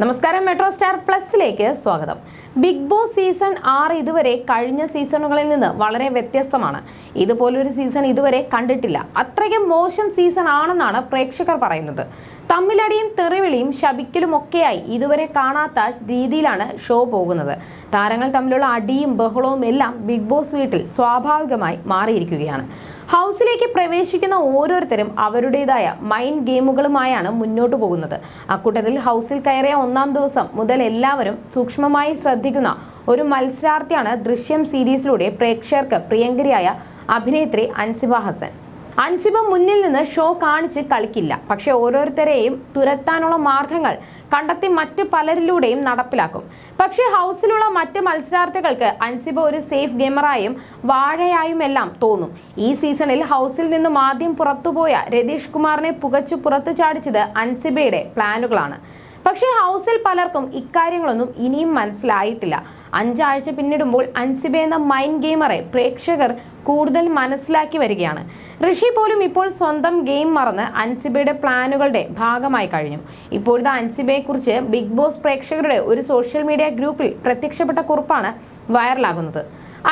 നമസ്കാരം metro star പ്ലസിലേക്ക് സ്വാഗതം. Big boss season ആറ് ഇതുവരെ കഴിഞ്ഞ സീസണുകളിൽ നിന്ന് വളരെ വ്യത്യസ്തമാണ്. ഇതുപോലൊരു സീസൺ ഇതുവരെ കണ്ടിട്ടില്ല. അത്രയ്ക്കും മോശം സീസൺ ആണെന്നാണ് പ്രേക്ഷകർ പറയുന്നത്. തമ്മിലടിയും തെറിവിളിയും ശബിക്കലും ഒക്കെയായി ഇതുവരെ കാണാത്ത രീതിയിലാണ് ഷോ പോകുന്നത്. താരങ്ങൾ തമ്മിലുള്ള അടിയും ബഹളവും എല്ലാം ബിഗ് ബോസ് വീട്ടിൽ സ്വാഭാവികമായി മാറിയിരിക്കുകയാണ്. ഹൗസിലേക്ക് പ്രവേശിക്കുന്ന ഓരോരുത്തരും അവരുടേതായ മൈൻഡ് ഗെയിമുകളുമായാണ് മുന്നോട്ട് പോകുന്നത്. അക്കൂട്ടത്തിൽ ഹൗസിൽ കയറിയ ഒന്നാം ദിവസം മുതൽ എല്ലാവരും സൂക്ഷ്മമായി ശ്രദ്ധിക്കുന്ന ഒരു മത്സരാർത്ഥിയാണ് ദൃശ്യം സീരീസിലൂടെ പ്രേക്ഷകർക്ക് പ്രിയങ്കരിയായ അഭിനേത്രി അൻസിബ ഹസൻ. അൻസിബ മുന്നിൽ നിന്ന് ഷോ കാണിച്ച് കളിക്കില്ല. പക്ഷെ ഓരോരുത്തരെയും തുരത്താനുള്ള മാർഗങ്ങൾ കണ്ടെത്തി മറ്റ് പലരിലൂടെയും നടപ്പിലാക്കും. പക്ഷെ ഹൗസിലുള്ള മറ്റ് മത്സരാർത്ഥികൾക്ക് അൻസിബ ഒരു സേഫ് ഗെയിമറായും വാഴയായും എല്ലാം തോന്നും. ഈ സീസണിൽ ഹൗസിൽ നിന്നും ആദ്യം പുറത്തുപോയ രതീഷ് കുമാറിനെ പുകച്ചു പുറത്തു ചാടിച്ചത് അൻസിബയുടെ പ്ലാനുകളാണ്. പക്ഷേ ഹൗസിൽ പലർക്കും ഇക്കാര്യങ്ങളൊന്നും ഇനിയും മനസ്സിലായിട്ടില്ല. അഞ്ചാഴ്ച പിന്നിടുമ്പോൾ അൻസിബ എന്ന മൈൻഡ് ഗെയിമറെ പ്രേക്ഷകർ കൂടുതൽ മനസ്സിലാക്കി വരികയാണ്. ഋഷി പോലും ഇപ്പോൾ സ്വന്തം ഗെയിം മറന്ന് അൻസിബയുടെ പ്ലാനുകളുടെ ഭാഗമായി കഴിഞ്ഞു. ഇപ്പോഴത്തെ അൻസിബയെക്കുറിച്ച് ബിഗ് ബോസ് പ്രേക്ഷകരുടെ ഒരു സോഷ്യൽ മീഡിയ ഗ്രൂപ്പിൽ പ്രത്യക്ഷപ്പെട്ട കുറിപ്പാണ് വൈറലാകുന്നത്.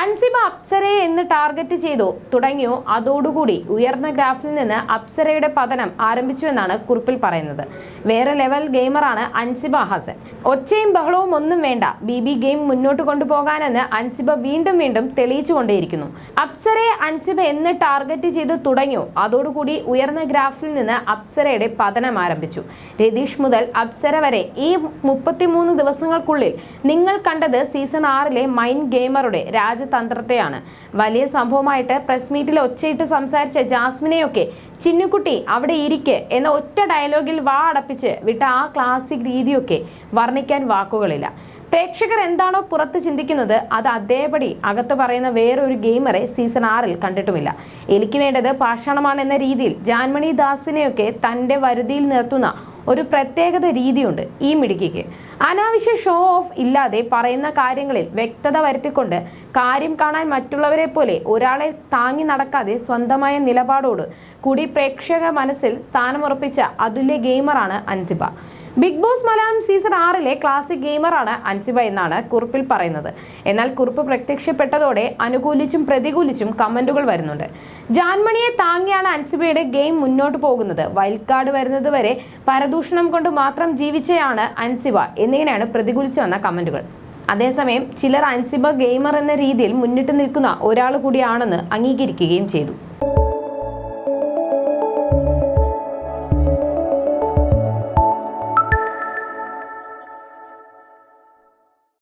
അൻസിബ അപ്സരയെ എന്ന് ടാർഗറ്റ് ചെയ്തോ. തുടങ്ങിയോ? അതോടുകൂടി ഉയർന്ന ഗ്രാഫിൽ നിന്ന് അപ്സരയുടെ പതനം ആരംഭിച്ചു എന്നാണ് കുറിപ്പിൽ പറയുന്നത്. വേറെ ലെവൽ ഗെയിമറാണ് അൻസിബ ഹസൻ. ഒച്ചയും ബഹളവും ഒന്നും വേണ്ട. ബി ബി ഗെയിം മുന്നോട്ട് കൊണ്ടുപോകാനെന്ന് അൻസിബ വീണ്ടും വീണ്ടും തെളിയിച്ചുകൊണ്ടേയിരിക്കുന്നു. അപ്സരയെ അൻസിബ എന്ന് ടാർഗറ്റ് ചെയ്ത് തുടങ്ങിയോ? അതോടുകൂടി ഉയർന്ന ഗ്രാഫിൽ നിന്ന് അപ്സരയുടെ പതനം ആരംഭിച്ചു. രതീഷ് മുതൽ അപ്സര വരെ ഈ മുപ്പത്തിമൂന്ന് ദിവസങ്ങൾക്കുള്ളിൽ നിങ്ങൾ കണ്ടത് സീസൺ ആറിലെ മൈൻ ഗെയിമറുടെ രാജതന്ത്രത്തെയാണ് വലിയ സംഭവമായിട്ട് പ്രസ് മീറ്റിൽ ഒച്ചയിട്ട് സംസാരിച്ച ജാസ്മിനെയൊക്കെ ചിന്നുക്കുട്ടി അവിടെ ഇരിക്കെ എന്ന ഒറ്റ ഡയലോഗിൽ വാ അടപ്പിച്ച് വിട്ട ആ ക്ലാസിക് രീതിയൊക്കെ വർണിക്കാൻ വാക്കുകളില്ല. പ്രേക്ഷകർ എന്താണോ പുറത്ത് ചിന്തിക്കുന്നത് അത് അതേപടി അകത്ത് പറയുന്ന വേറൊരു ഗെയിമറെ സീസൺ ആറിൽ കണ്ടിട്ടുമില്ല. എനിക്ക് വേണ്ടത് പാഷാണമാണ് എന്ന രീതിയിൽ ജാൻമണി ദാസിനെയൊക്കെ തന്റെ വരുതിയിൽ നിർത്തുന്ന ഒരു പ്രത്യേകത രീതിയുണ്ട് ഈ മിടുക്കിക്ക്. അനാവശ്യ ഷോ ഓഫ് ഇല്ലാതെ പറയുന്ന കാര്യങ്ങളിൽ വ്യക്തത വരുത്തിക്കൊണ്ട് കാര്യം കാണാൻ മറ്റുള്ളവരെ പോലെ ഒരാളെ താങ്ങി നടക്കാതെ സ്വന്തമായ നിലപാടോട് കൂടി പ്രേക്ഷക മനസ്സിൽ സ്ഥാനമുറപ്പിച്ച അതുല്യ ഗെയിമറാണ് Ansiba. Big boss Malayalam season ആറിലെ ക്ലാസിക് ഗെയിമറാണ് അൻസിബ എന്നാണ് കുറിപ്പിൽ പറയുന്നത്. എന്നാൽ കുറിപ്പ് പ്രത്യക്ഷപ്പെട്ടതോടെ അനുകൂലിച്ചും പ്രതികൂലിച്ചും കമന്റുകൾ വരുന്നുണ്ട്. ജാൻമണിയെ താങ്ങിയാണ് അൻസിബയുടെ ഗെയിം മുന്നോട്ട് പോകുന്നത്. വൈൽഡ് കാർഡ് വരുന്നത് വരെ പരദൂഷണം കൊണ്ട് മാത്രം ജീവിച്ചയാണ് അൻസിബ എന്നിങ്ങനെയാണ് പ്രതികൂലിച്ചു വന്ന കമന്റുകൾ. അതേസമയം ചിലർ അൻസിബ ഗെയിമർ എന്ന രീതിയിൽ മുന്നിട്ട് നിൽക്കുന്ന ഒരാൾ കൂടിയാണെന്ന് അംഗീകരിക്കുകയും ചെയ്തു.